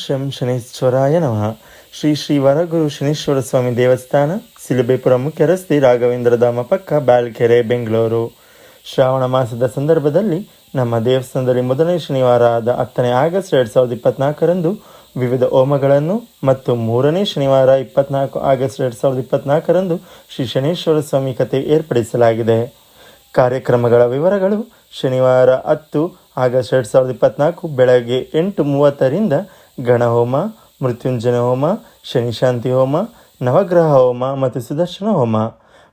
ಶಂ ಶನೇಶ್ವರಾಯ ನಮಃ ಶ್ರೀ ಶ್ರೀ ವರಗುರು ಶನೇಶ್ವರ ಸ್ವಾಮಿ ದೇವಸ್ಥಾನ ಸಿಲುಬೆಪುರ ಮುಖ್ಯ ರಸ್ತೆ ರಾಘವೇಂದ್ರ ಧಾಮ ಪಕ್ಕ ಬ್ಯಾಲ್ಕೆರೆ ಬೆಂಗಳೂರು। ಶ್ರಾವಣ ಮಾಸದ ಸಂದರ್ಭದಲ್ಲಿ ನಮ್ಮ ದೇವಸ್ಥಾನದಲ್ಲಿ ಮೊದಲನೇ ಶನಿವಾರ ಆದ ಹತ್ತನೇ ಆಗಸ್ಟ್ ಎರಡು ಸಾವಿರದ ಇಪ್ಪತ್ನಾಲ್ಕರಂದು ವಿವಿಧ ಹೋಮಗಳನ್ನು ಮತ್ತು ಮೂರನೇ ಶನಿವಾರ ಇಪ್ಪತ್ನಾಲ್ಕು ಆಗಸ್ಟ್ ಎರಡು ಸಾವಿರದ ಇಪ್ಪತ್ನಾಲ್ಕರಂದು ಶ್ರೀ ಶನೇಶ್ವರ ಸ್ವಾಮಿ ಕಥೆ ಏರ್ಪಡಿಸಲಾಗಿದೆ. ಕಾರ್ಯಕ್ರಮಗಳ ವಿವರಗಳು ಶನಿವಾರ ಹತ್ತು ಆಗಸ್ಟ್ ಎರಡು ಸಾವಿರದ ಇಪ್ಪತ್ನಾಲ್ಕು ಬೆಳಗ್ಗೆ ಎಂಟು ಮೂವತ್ತರಿಂದ ಗಣಹೋಮ ಮೃತ್ಯುಂಜನ ಹೋಮ ಶನಿಶಾಂತಿ ಹೋಮ ನವಗ್ರಹ ಹೋಮ ಮತ್ತು ಸುದರ್ಶನ ಹೋಮ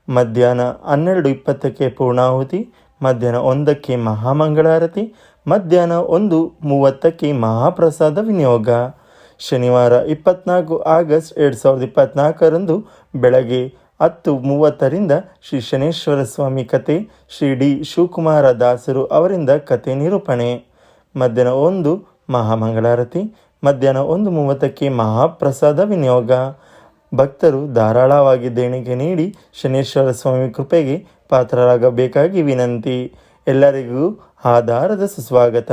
ಮಧ್ಯಾಹ್ನ ಹನ್ನೆರಡು ಇಪ್ಪತ್ತಕ್ಕೆ ಪೂರ್ಣಾಹುತಿ, ಮಧ್ಯಾಹ್ನ ಒಂದಕ್ಕೆ ಮಹಾಮಂಗಳಾರತಿ, ಮಧ್ಯಾಹ್ನ ಒಂದು ಮೂವತ್ತಕ್ಕೆ ಮಹಾಪ್ರಸಾದ ವಿನಿಯೋಗ. ಶನಿವಾರ ಇಪ್ಪತ್ನಾಲ್ಕು ಆಗಸ್ಟ್ ಎರಡು ಸಾವಿರದ ಇಪ್ಪತ್ನಾಲ್ಕರಂದು ಬೆಳಗ್ಗೆ ಹತ್ತು ಮೂವತ್ತರಿಂದ ಶ್ರೀ ಶನೇಶ್ವರ ಸ್ವಾಮಿ ಕತೆ, ಶ್ರೀ ಡಿ ಶಿವಕುಮಾರ ದಾಸರು ಅವರಿಂದ ಕತೆ ನಿರೂಪಣೆ. ಮಧ್ಯಾಹ್ನ ಒಂದು ಮಹಾಮಂಗಳಾರತಿ ಮಧ್ಯಾಹ್ನ ಒಂದು ಮೂವತ್ತಕ್ಕೆ ಮಹಾಪ್ರಸಾದ ವಿನಿಯೋಗ. ಭಕ್ತರು ಧಾರಾಳವಾಗಿ ದೇಣಿಗೆ ನೀಡಿ ಶನೇಶ್ವರ ಸ್ವಾಮಿ ಕೃಪೆಗೆ ಪಾತ್ರರಾಗಬೇಕಾಗಿ ವಿನಂತಿ. ಎಲ್ಲರಿಗೂ ಆಧಾರದ ಸುಸ್ವಾಗತ.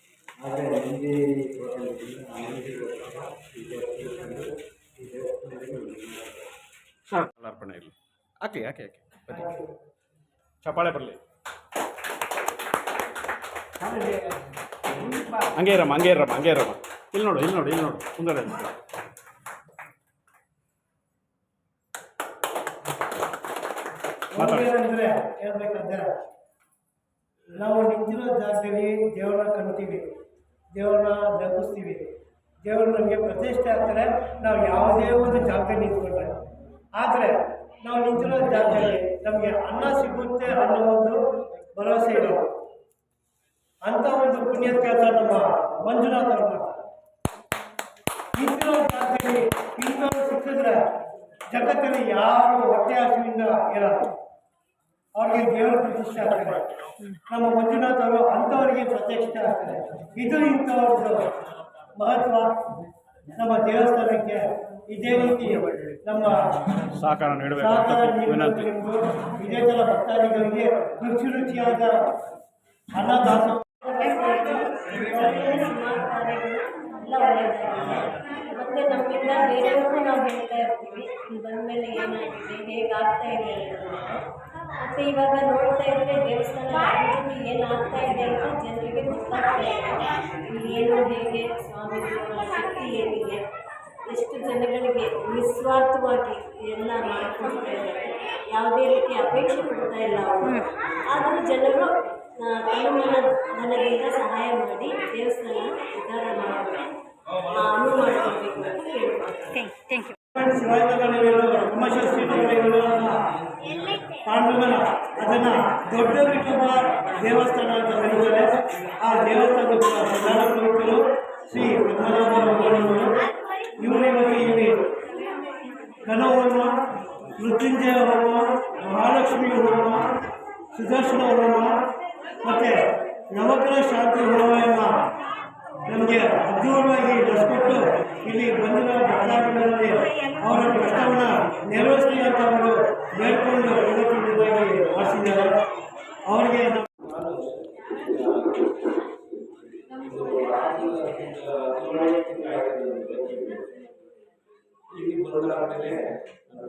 ಆದರೆ ನಿಮಗೆ ಅರ್ಪಣೆ ಇರಲಿ. ಹಾಕಿ ಹಾಕಿ ಹಾಕಿ ಚಪಾಳೆ ಚಪ್ಪಾಳೆ ಬರಲಿ. ಹಂಗೆ ಇರಮ್ಮ ಹಂಗೆ ಇರಮ್ಮ ಹಂಗೆ ಇರಮ್ಮ. ಇಲ್ಲಿ ನೋಡು ಇಲ್ಲಿ ನೋಡು ಇಲ್ಲಿ ನೋಡು. ಮುಂದೆ ನಾವು ನಿಂತಿರೋ ಜಾಗದಲ್ಲಿ ದೇವರ ಕಾಣ್ತೀವಿ ದೇವ್ರನ್ನ ನಗಿಸ್ತೀವಿ ದೇವರು ನಮಗೆ ಪ್ರತಿಷ್ಠೆ ಆಗ್ತಾರೆ. ನಾವು ಯಾವುದೇ ಒಂದು ಜಾಗದಲ್ಲಿ ನಿಂತ್ಕೊಂಡ್ರೆ ಆದರೆ ನಾವು ನಿಂತಿರೋ ಜಾಗದಲ್ಲಿ ನಮಗೆ ಅನ್ನ ಸಿಗುತ್ತೆ ಅನ್ನೋ ಒಂದು ಭರವಸೆ ಇರೋದು ಅಂಥ ಒಂದು ಪುಣ್ಯದ ಕೆಲಸ ನಮ್ಮ ಮಂಜುನಾಥ ಮಾಡ್ತಾರೆ ನಿಂತಿರೋ ಜಾಗದಲ್ಲಿ ಇನ್ನೊಂದು ಸಿಕ್ಕಿದ್ರೆ ಜಗತ್ತಲ್ಲಿ ಯಾರು ಹೊಟ್ಟೆ ಹಸಿವಿಂದ ಇರಲ್ಲ. ಅವ್ರಿಗೆ ದೇವರ ಪ್ರತಿಷ್ಠೆ ಆಗ್ತಾರೆ ನಮ್ಮ ಮಂಜುನಾಥ್ ಅವರು ಅಂಥವರಿಗೆ ಪ್ರತಿಷ್ಠೆ ಆಗ್ತಾರೆ ಇದು ಇಂಥವ್ರದ್ದು ಮಹತ್ವ ನಮ್ಮ ದೇವಸ್ಥಾನಕ್ಕೆ ಇದೇ ರೀತಿ ನಮ್ಮ ಸಹಕಾರ ನೀಡಬೇಕು ಅಂತ ವಿನಂತಿ. ಇದೇ ಥರ ಭಕ್ತಾದಿಗಳಿಗೆ ರುಚಿ ರುಚಿಯಾದ ಅನ್ನದಾಸ ಮತ್ತು ನಮ್ಮಿಂದ ಬೇರೆಯವ್ರಿಗೂ ನಾವು ಹೇಳ್ತಾ ಇರ್ತೀವಿ. ಬಂದ ಮೇಲೆ ಏನಾಗಿದೆ? ಹೇಗಾಗ್ತಾ ಇದೆ. ಮತ್ತು ಇವಾಗ ನೋಡ್ತಾ ಇದ್ರೆ ದೇವಸ್ಥಾನ ಏನಾಗ್ತಾ ಇದೆ ಅಂತ ಜನರಿಗೆ ಗೊತ್ತಾಗ್ತಾ ಇದೆ. ಏನು ಹೇಗೆ ಸ್ವಾಮಿಗಳ ಶಕ್ತಿ ಏನಿದೆ? ಎಷ್ಟು ಜನಗಳಿಗೆ ನಿಸ್ವಾರ್ಥವಾಗಿ ಎಲ್ಲ ಮಾಡ್ಕೊಡ್ತಾ ಇದ್ದಾರೆ. ಯಾವುದೇ ರೀತಿ ಅಪೇಕ್ಷೆ ಪಡ್ತಾ ಇಲ್ಲ ಅವರು. ಆದರೂ ಜನರು ಆ, ತನುಮನ ಸಹಾಯ ಮಾಡಿ ದೇವಸ್ಥಾನ ಉದ್ಧಾರ ಮಾಡೋಕ್ಕೆ ಅನುವು ಮಾಡಿಕೊಡ್ಬೇಕು ಅಂತ ಕೇಳ್ಕೊಳ್ತೀನಿ ಶಿವಾಜಿಗಳು ಬ್ರಹ್ಮಶಸ್ತ್ರಿಗಳು ಪಾಂಡುಗನ ಅದನ್ನ ದೊಡ್ಡ ವಿಠಲ ದೇವಸ್ಥಾನ ಅಂತ ಕರೀತಾರೆ. ಆ ದೇವಸ್ಥಾನದ ಪ್ರಧಾನ ಪ್ರಮುಖರು ಶ್ರೀ ಪದ್ಮನಾಭರು ಇವರ ಬಗ್ಗೆ ಇಲ್ಲಿ ಘನಹೋಮ ಮೃತ್ಯುಂಜಯ ಹೋಮ ಮಹಾಲಕ್ಷ್ಮಿ ಹೋಮ ಸುದರ್ಶನ ಹೋಮ ಮತ್ತು ನವಗ್ರಹ ಶಾಂತಿ ಹೋಮ ಎಂಬ ನಮಗೆ ಅದ್ಭುತವಾಗಿ ನಡೆಸ್ಕೊಟ್ಟು ಇಲ್ಲಿ ಬಂದಿರೋ ಭಕ್ತಾದಿಗಳಲ್ಲಿ ಅವರ ಕಷ್ಟವನ್ನು ನೆರವೇರಿಸಲಿ ಅಂತ ಅವರು ಬೇಡ್ಕೊಂಡು ಇವತ್ತಿನದಾಗಿ ಮಾಡಿಸಿದ್ದಾರೆ ಅವರಿಗೆ ನಮ್ಮ ಇಲ್ಲಿ ಬಂದಾದ್ಮೇಲೆ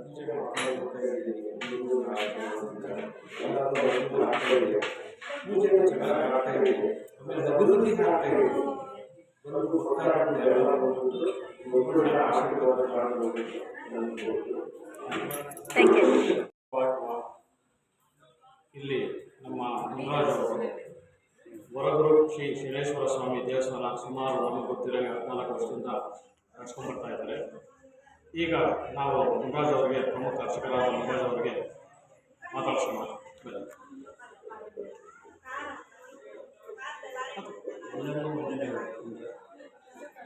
ಪೂಜೆ ಮಾಡ್ಕೊಂಡು ಹೋಗ್ತಾ ಇದ್ದೀನಿ. ಎಲ್ಲರೂ ಆಗ್ತಾ ಇದೆ. ಪೂಜೆನೂ ಚೆನ್ನಾಗಿ ಆಗ್ತಾ ಇದೆ ಆಮೇಲೆ ಅಭಿವೃದ್ಧಿ ಆಗ್ತಾ ಇದೆ ಒಂದು ಭಕ್ತಾದಿಗಳು ಎಲ್ಲರೂ ಬಂದು ಒಬ್ಬರನ್ನ ಆಶೀರ್ವಾದ ಮಾಡಬಹುದು ಇಲ್ಲಿ ನಮ್ಮ ವರಗುರು ಶ್ರೀ ಶಿವೇಶ್ವರ ಸ್ವಾಮಿ ದೇವಸ್ಥಾನ ಸುಮಾರು ನಮಗೆ ಗೊತ್ತಿರೋ ಹದಿನಾಲ್ಕು ವರ್ಷದಿಂದ ನಡೆಸ್ಕೊಂಡ್ಬರ್ತಾ ಇದ್ದಾರೆ ಈಗ ನಾವು ಮುನರಾಜ್ ಅವರಿಗೆ ಪ್ರಮುಖ ಅರ್ಚಕರಾದ ಮುನರಾಜ್ ಅವರಿಗೆ ಮಾತಾಡ್ಸೋಣ.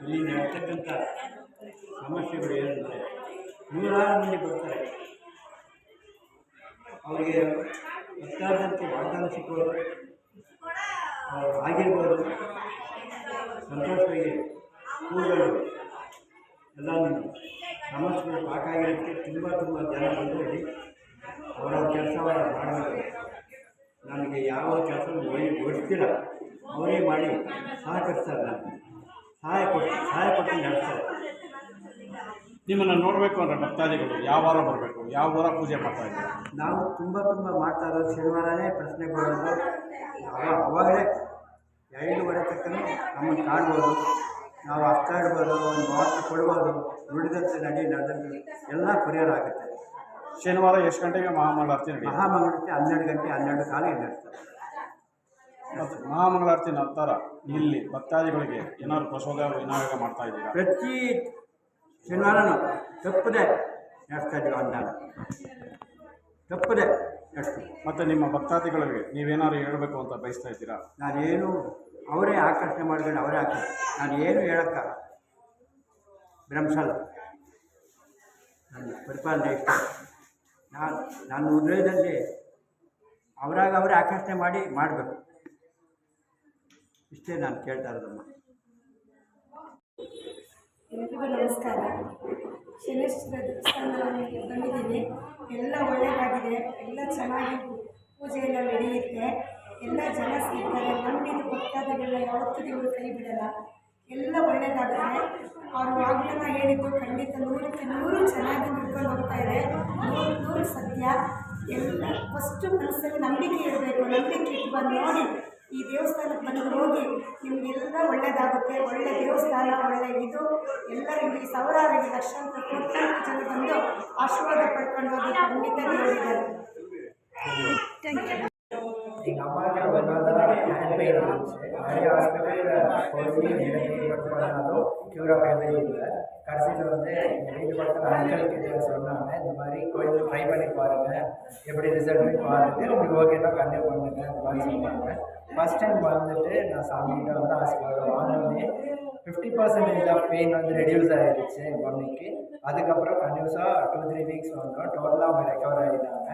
ಇಲ್ಲಿ ನಡ್ತಕ್ಕಂಥ ಸಮಸ್ಯೆಗಳು ಏನಂದರೆ ನೂರಾರು ಮಂದಿ ಬರ್ತಾರೆ ಅವರಿಗೆ ಗೊತ್ತಾದಂತೆ ವಾಗ್ದಾನ ಸಿಕ್ಕೋದು ಅವ್ರು ಆಗಿರ್ಬೋದು. ಸಂತೋಷವಾಗಿ ಕೂಡಲು ಎಲ್ಲ ಸಮಸ್ಯೆಗಳು ಸಾಕಾಗಿರೋಕ್ಕೆ ತುಂಬ ತುಂಬ ಜನ ಬಂದು ಇಲ್ಲಿ ಅವರ ಕೆಲಸವನ್ನು ಮಾಡಬೇಕು. ನನಗೆ ಯಾವ ಕೆಲಸ ಓಡಿಸ್ತಿಲ್ಲ. ಅವರೇ ಮಾಡಿ ಸಹಕರಿಸ್ತಾರೆ ನಾನು ಸಹಾಯ ಕೊಟ್ಟು ಸಹಾಯ ಕೊಟ್ಟು ನಡೆಸ್ತಾರೆ. ನಿಮ್ಮನ್ನು ನೋಡಬೇಕು ಅಂದರೆ ಭಕ್ತಾದಿಗಳು ಯಾವ ವಾರ ಬರಬೇಕು ಯಾವ ವಾರ ಪೂಜೆ ಮಾಡ್ತಾ ಇದ್ದಾರೆ? ನಾವು ತುಂಬ ತುಂಬ ಮಾಡ್ತಾ ಇರೋದು ಶನಿವಾರನೇ ಪ್ರಶ್ನೆ ಅವ ಅವಾಗಲೇ ಎರಡೂವರೆ ತಕ್ಕ ನಮ್ಮನ್ನು ಕಾಣ್ಬೋದು ನಾವು ಅಷ್ಟಾಡ್ಬೋದು ಒಂದು ಮಾತು ಕೊಡ್ಬೋದು. ನುಡಿದಂತೆ ನಡಿ ನಡೆದಂತೆ ಎಲ್ಲ ಪರಿಹಾರ ಆಗುತ್ತೆ. ಶನಿವಾರ ಎಷ್ಟು ಗಂಟೆಗೆ ಮಹಾಮಂಗಳಾರತಿ ನಡೆಯುತ್ತೆ ಮಹಾಮಂಗಳಾರ್ತಿ ಹನ್ನೆರಡು ಗಂಟೆ ಹನ್ನೆರಡು ಕಾಲಿಗೆ ನಡೆಸ್ತಾರೆ ಮತ್ತು ಮಹಾಮಂಗಳಾರತಿ ನಂತರ ಇಲ್ಲಿ ಭಕ್ತಾದಿಗಳಿಗೆ ಏನಾದ್ರು ಪ್ರಸೋದ ವಿನಾಯಕ ಮಾಡ್ತಾ ಇದ್ದೀರಾ? ಪ್ರತಿ ಶನಿವಾರನೂ ತಪ್ಪದೆ ನಡೆಸ್ತಾ ಇದ್ದೀವಿ ಅನ್ನಾನ ತಪ್ಪದೆ ನಡೆಸ್ತೀವಿ. ಮತ್ತು ನಿಮ್ಮ ಭಕ್ತಾದಿಗಳಿಗೆ ನೀವೇನಾದ್ರು ಹೇಳಬೇಕು ಅಂತ ಬಯಸ್ತಾ ಇದ್ದೀರಾ? ನಾನೇನು ಅವರೇ ಆಕರ್ಷಣೆ ಮಾಡಿದ್ರೆ ಅವರೇ ಆಕರ್ಷಣೆ ನಾನು ಏನು ಹೇಳಕ್ಕ ಭ್ರಮಿಸಲ್ಲ ನನ್ನ ಪರಿಪಾಲನೆ ಇಷ್ಟ. ನಾನು ನನ್ನ ಹೃದಯದಲ್ಲಿ ಅವರಾಗ ಅವರೇ ಆಕರ್ಷಣೆ ಮಾಡಿ ಮಾಡಬೇಕು. ಇಷ್ಟೇ ನಾನು ಕೇಳ್ತಾ ಇರೋದಮ್ಮ ಎಲ್ರಿಗೂ ನಮಸ್ಕಾರ. ಶನೇಶ್ವರ ದೇವಸ್ಥಾನಕ್ಕೆ ಬಂದಿದ್ದೀನಿ. ಎಲ್ಲ ಒಳ್ಳೆಯದಾಗಿದೆ ಎಲ್ಲ ಚೆನ್ನಾಗಿ ಪೂಜೆ ಎಲ್ಲ ನಡೆಯುತ್ತೆ. ಎಲ್ಲ ಜನ ಸಿಗ್ತಾರೆ ನಂಬಿದ ಭಕ್ತಾದಿಗಳನ್ನ ಯಾವತ್ತೂ ದೇವರು ಕೈ ಬಿಡಲ್ಲ. ಎಲ್ಲ ಒಳ್ಳೆಯದಾಗುತ್ತೆ ಅವರು ವಾಗ್ದಾನ ಹೇಳಿದ್ದು ಖಂಡಿತ ನೂರಕ್ಕೆ ನೂರು ಚೆನ್ನಾಗಿ ನಡ್ಕೊಂಡು ಹೋಗ್ತಾ ಇದೆ. ನೂರು ನೂರು ಸತ್ಯ. ಎಲ್ಲ ಫಸ್ಟು ಮನಸ್ಸಲ್ಲಿ ನಂಬಿಕೆ ಇರಬೇಕು. ನಂಬಿಕೆ ಇಟ್ಟು ನೋಡಿ. ಈ ದೇವಸ್ಥಾನಕ್ಕೆ ಬಂದು ಹೋಗಿ ನಿಮಗೆಲ್ಲ ಒಳ್ಳೆಯದಾಗುತ್ತೆ ಒಳ್ಳೆ ದೇವಸ್ಥಾನ, ಒಳ್ಳೆ ಇದು. ಎಲ್ಲರಿಗೂ ಈ ಸಾವಿರಾರು ಲಕ್ಷಾಂತರ ಕೋಟ್ಯಾಂತರ ಜನ ಬಂದು ಆಶೀರ್ವಾದ ಪಡ್ಕೊಂಡು ಹೋಗಿ ಖಂಡಿತ ಹೇಳಿದ್ದಾರೆ ಈಗ ಅಮ್ಮಗೆ ಕ್ಯೂರ್ ಇಲ್ಲ கடைசியில் வந்து எங்கள் வீட்டு பக்கத்தில் அங்கிள் கிட்ட சொன்னாங்க இந்த மாதிரி கோயிலுக்கு ட்ரை பண்ணி பாருங்கள் எப்படி ரிசல்ட் பாருங்கள் உங்களுக்கு ஓகேனா கண்டிப்பாக பண்ணுங்க. இந்த மாதிரி சொன்னாங்க. ஃபஸ்ட் டைம் வந்துட்டு நான் சாமிகிட்ட வந்து ஆசீர்வாதம் வாங்கினே ஃபிஃப்டி பர்சன்டேஜ் ஆஃப் பெயின் வந்து ரெடியூஸ் ஆகிடுச்சு மம்மிக்கு. அதுக்கப்புறம் கண்டினியூஸாக டூ த்ரீ வீக்ஸ் வந்தோம். டோட்டலாக அவங்க ரெக்கவர் ஆகிட்டாங்க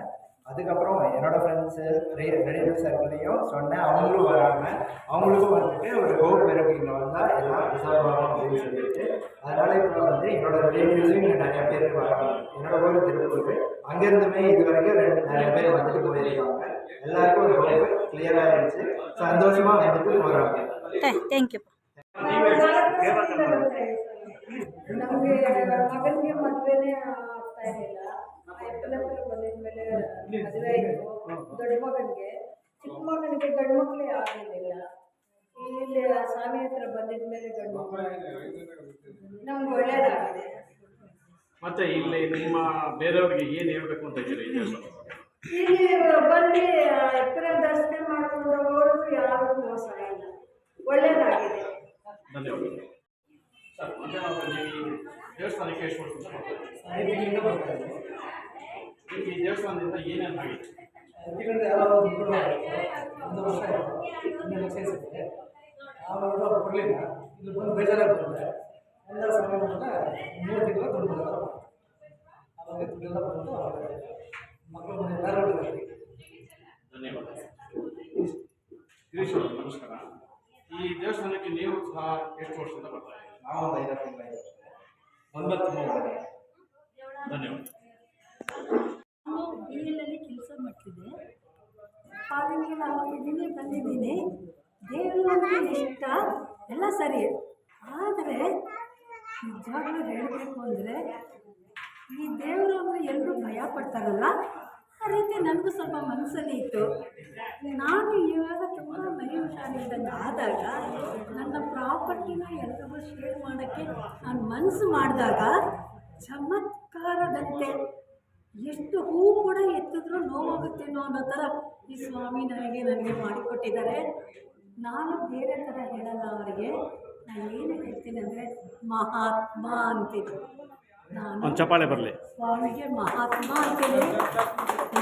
அதுக்கப்புறம் என்னோட ஃப்ரெண்ட்ஸு ரிலேட்டிவ் சர்க்கிளையும் சொன்னேன் அவங்களும் வராங்க அவங்களுக்கும் வந்துட்டு ஒரு ஹோப் இருக்கு இங்கே வந்தால் எல்லாம் ரிசால்வ் ஆகும் அப்படின்னு சொல்லிட்டு அதனால இப்போ வந்து என்னோட ரிலேட்டிவ்ஸும் இங்கே நிறைய பேர் வராங்க என்னோட ஊர் திருப்பூர் அங்கேருந்துமே இது வரைக்கும் ரெண்டு நிறைய பேர் வந்துட்டு போயிருக்காங்க எல்லாருக்கும் ஒரு ஹோப் கிளியர் ஆயிடுச்சு சந்தோஷமாக வந்துட்டு போகிறாங்க ಥ್ಯಾಂಕ್ ಯು ನಮಗೆ ಮಗನಿಗೆ ಮದುವೆನೇ ಆಗ್ತಾ ಇರಲಿಲ್ಲ ಮದುವೆ ಆಯಿತು. ದೊಡ್ಡ ಮಗನಿಗೆ ಚಿಕ್ಕ ಮಗನಿಗೆ ಗಂಡು ಮಕ್ಕಳೇ ಆಗಲಿಲ್ಲ. ಇಲ್ಲಿ ಸ್ವಾಮಿ ಹತ್ರ ಬಂದಿದ ಮೇಲೆ ಗಂಡು ಮಕ್ಕಳು. ನಮ್ಗೆ ಒಳ್ಳೇದಾಗಿದೆ. ಮತ್ತೆ ಇಲ್ಲಿ ನಿಮ್ಮ ಬೇರೆಯವ್ರಿಗೆ ಏನು ಹೇಳ್ಬೇಕು ಅಂತ ದೇವಸ್ಥಾನ ಇಲ್ಲಿ ಬಂದು ಎಪ್ಪರ ದರ್ಶನ ಮಾಡ್ಕೊಂಡು ಹೋಗೋರು ಯಾರು ಮೋಸ ಇಲ್ಲ. ಒಳ್ಳೇದಾಗಿದೆ. ಧನ್ಯವಾದ ಸರ್ ಮತ್ತೆ ದೇವಸ್ಥಾನಕ್ಕೆ ಎಷ್ಟು ವರ್ಷದಿಂದ ಈ ದೇವಸ್ಥಾನದಿಂದ ಏನೇನು ಆಗಿದೆ ಅದಕ್ಕಿಂತ ಎಲ್ಲ ಒಂದು ವರ್ಷ ಲಕ್ಷ ಸಿಗುತ್ತೆ ಕೊಡಲಿಲ್ಲ. ಇಲ್ಲಿ ಬಂದು ಬೇಜಾರಾಗಿ ಎಲ್ಲ ಸಮಯ ಮೂರು ತಿಂಗಳ ದುಡ್ಡು ಅವಾಗ ದುಡ್ಡೆಲ್ಲ ಬಂದು ಮಕ್ಕಳು ಮನೆ ಬೇರೆ ಧನ್ಯವಾದ. ಗಿರೀಶ್ ಅವರು ನಮಸ್ಕಾರ. ಈ ದೇವಸ್ಥಾನಕ್ಕೆ ನೀವು ಸಹ ಎಷ್ಟು ವರ್ಷದಿಂದ ಬರ್ತಾ ಇದ್ದೀರಿ? ನಾವು ಒಂದು ಐವತ್ತು ತಿಂಗಳು ಒಂಬತ್ತು ಮೂರು ಧನ್ಯವಾದ. ನಾನು ಬಿ ಕೆಲಸ ಮಾಡ್ತಿದ್ದೆ. ಹಾಗಾಗಿ ನಾನು ಇದನ್ನೇ ಬಂದಿದ್ದೀನಿ. ದೇವರು ಇಷ್ಟ ಎಲ್ಲ ಸರಿ. ಆದರೆ ನಿಜವಾಗ್ಲೂ ಹೇಳಬೇಕು ಅಂದರೆ ಈ ದೇವರು ಅಂದರೆ ಎಲ್ಲರೂ ಭಯ ಪಡ್ತಾರಲ್ಲ? ಆ ರೀತಿ ನನಗೂ ಸ್ವಲ್ಪ ಮನಸ್ಸಲ್ಲಿ ಇತ್ತು. ನಾನು ಇವಾಗ ತುಂಬ ಮಹಿಷಾಲಿದ್ದಂಗೆ ಆದಾಗ ನನ್ನ ಪ್ರಾಪರ್ಟಿನ ಎಲ್ರಿಗೂ ಶೇರ್ ಮಾಡೋಕ್ಕೆ ನಾನು ಮನಸ್ಸು ಮಾಡಿದಾಗ ಚಮತ್ಕಾರದಂತೆ ಎಷ್ಟು ಹೂ ಕೂಡ ಎತ್ತಿದ್ರೂ ನೋವಾಗುತ್ತೇನೋ ಅನ್ನೋ ಥರ ಈ ಸ್ವಾಮಿ ನನಗೆ ನನಗೆ ಮಾಡಿಕೊಟ್ಟಿದ್ದಾರೆ. ನಾನು ಬೇರೆ ಥರ ಹೇಳಲ್ಲ ಅವರಿಗೆ. ನಾನು ಏನು ಹೇಳ್ತೀನಿ ಅಂದರೆ ಮಹಾತ್ಮ ಅಂತೀನಿ. ನಾನು ಚಪಾಳೆ ಬರಲಿ. ಸ್ವಾಮಿಗೆ ಮಹಾತ್ಮ ಅಂತೇಳಿ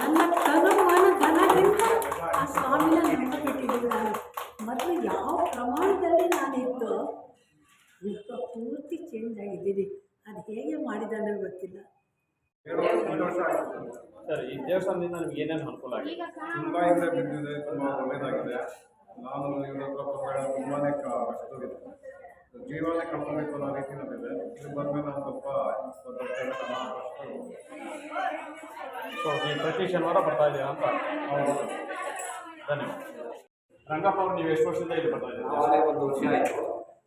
ನನ್ನ ತನುಮಾನ ಧನದಿಂದ ಆ ಸ್ವಾಮಿನ ನಂಬಿಬಿಟ್ಟಿದ್ದೀನಿ ನಾನು. ಮೊದಲು ಯಾವ ಪ್ರಮಾಣದಲ್ಲಿ ನಾನಿದ್ದು ಈಗ ಪೂರ್ತಿ ಚೇಂಜ್ ಆಗಿದ್ದೀನಿ. ಅದು ಹೇಗೆ ಮಾಡಿದ್ದಾನೆ ಗೊತ್ತಿಲ್ಲ. ಸರ್ ಈ ದೇವಸ್ಥಾನದಿಂದ ನಿಮ್ಗೆ ಏನೇನು ಅನುಕೂಲ ಆಗಿದೆ? ತುಂಬ ಹಿಂದೆ ಬಿದ್ದಿದೆ ತುಂಬ ಒಳ್ಳೆಯದಾಗಿದೆ ನಾನು ಇವ್ರ ಹತ್ರ ತುಂಬಾ ಕಷ್ಟವಿದೆ ಜೀವನ ಕಳ್ಕೊಬೇಕು ಅನ್ನೋ ರೀತಿನಲ್ಲಿದೆ. ಇಲ್ಲಿ ಬಂದ್ಮೇಲೆ ನಾನು ಸ್ವಲ್ಪ ಸೊ ನೀವು ಪ್ರತಿ ಶನಿವಾರ ಬರ್ತಾ ಇದ್ದೀರಾ ಅಂತ? ಧನ್ಯವಾದ. ರಂಗಪ್ಪ ಅವ್ರು ನೀವು ಎಷ್ಟು ವರ್ಷದಿಂದ ಇಲ್ಲಿ ಬರ್ತಾ ಇದ್ದೀರಾ? ಒಂದು ವರ್ಷ ಆಯಿತು.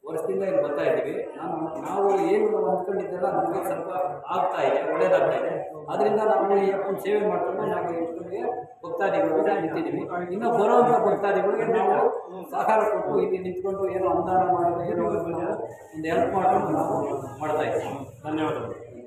ವರ್ಷದಿಂದ ಇಲ್ಲಿ ಬರ್ತಾ ಇದ್ದೀವಿ. ನಾನು ನಾವು ಏನು ಅಂದ್ಕೊಂಡಿದ್ದೆಲ್ಲ ನಮಗೆ ಸ್ವಲ್ಪ ಆಗ್ತಾ ಇದೆ, ಒಳ್ಳೇದಾಗ್ತಾ ಇದೆ. ಅದರಿಂದ ನಾವು ಈ ಅಪ್ಪನ ಸೇವೆ ಮಾಡಿಕೊಂಡು ನಾವು ಇಷ್ಟೊಂದಿಗೆ ಭಕ್ತಾದಿಗಳಿಗೆ ನಿಂತಿದ್ದೀವಿ ಇನ್ನು ಬರೋವಂಥ ಭಕ್ತಾದಿಗಳಿಗೆ ನಾವು ಸಹಕಾರ ಕೊಟ್ಟು ಇಲ್ಲಿ ನಿಂತ್ಕೊಂಡು ಏನು ಅನುದಾನ ಮಾಡೋದು ಏನು ಒಂದು ನಾವು ಒಂದು ಹೆಲ್ಪ್ ಮಾಡಿಕೊಂಡು ನಾವು ಮಾಡ್ತಾ ಇದ್ದೀವಿ. ಧನ್ಯವಾದಗಳು.